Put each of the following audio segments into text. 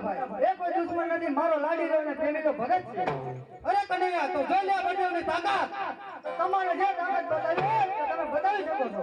ભાઈ નથી મારો લાડી રહ્યો પ્રેમી તો ભગત છે. અરે કનૈયા તમારે જે તાકાત તમે બતાવી શકો છો.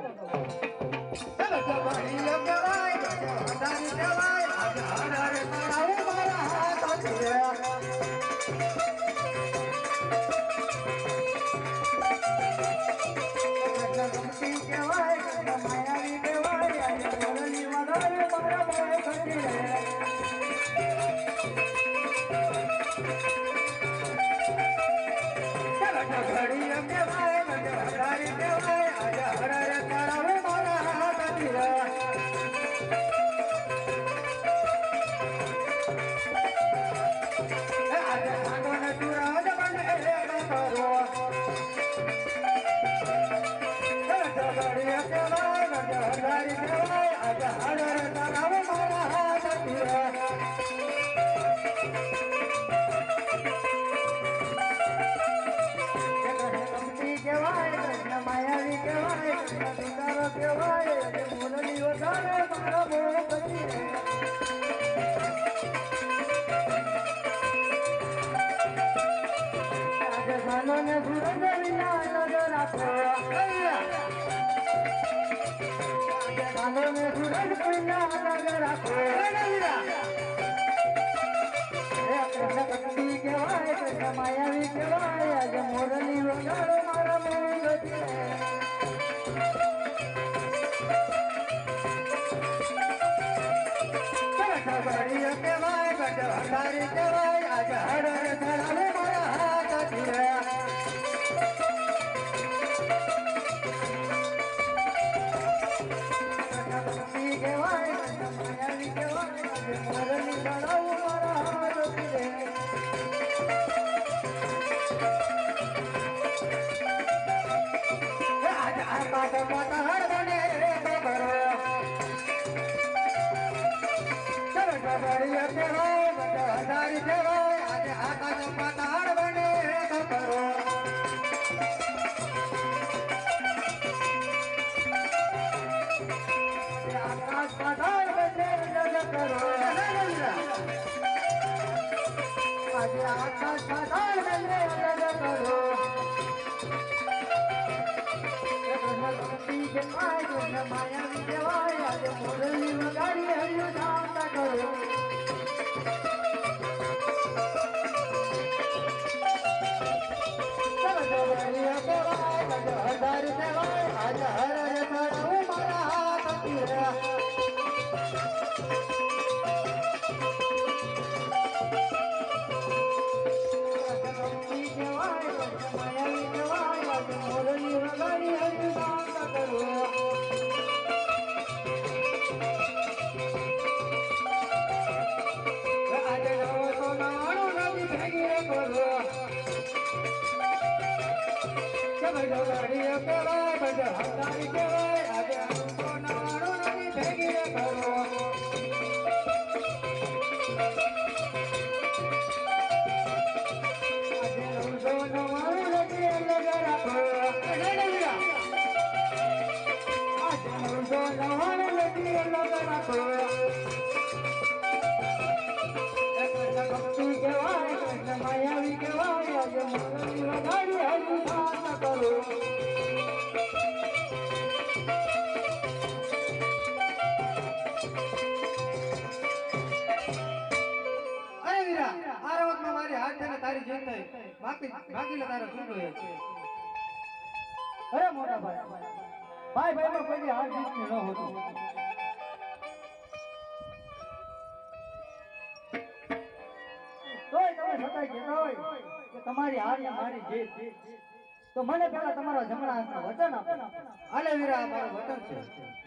કહેવાય કે મોનની વધારે મારા મોહ થકી ને સુરજ વિના નજર આપો ને સુરજ વિના નજર આપો ભક્તિ કહેવાય કૃષ્ણ માયાવી કહેવાય. આજે મોરલી વગાડો મારા મોહ ગતિ કટહટારી કહેવાય આજે હર ધરાવે મારા તમારી હાર મારી જીત. તો મને પેલા તમારા જમણા વચન આપો. આલે વીરા વચન છે.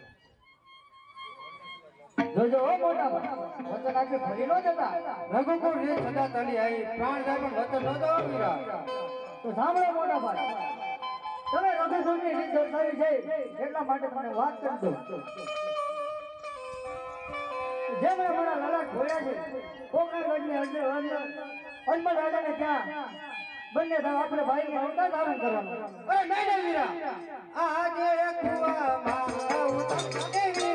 જોજો ઓ મોટા વચન આપી ફરી ન જતા. રઘુકુળ રે સદા તળી આવી પ્રાણ જાય પણ વચન ન દો મીરા. તો સાંભળો મોટા ભાઈ. તમે રઘુકુળની રીત દર્શાવી છે એટલા માટે મને વાત કરી દો જેમ મારા લાલા ખોયા છે કોકણગઢની અંદર અજમલ રાજાને ત્યાં બંને સાહેબ આપણે ભાઈને અવતાર ધારણ કરવાનું. અરે નહીં વીરા કુવામાં ઉતર એ વીરા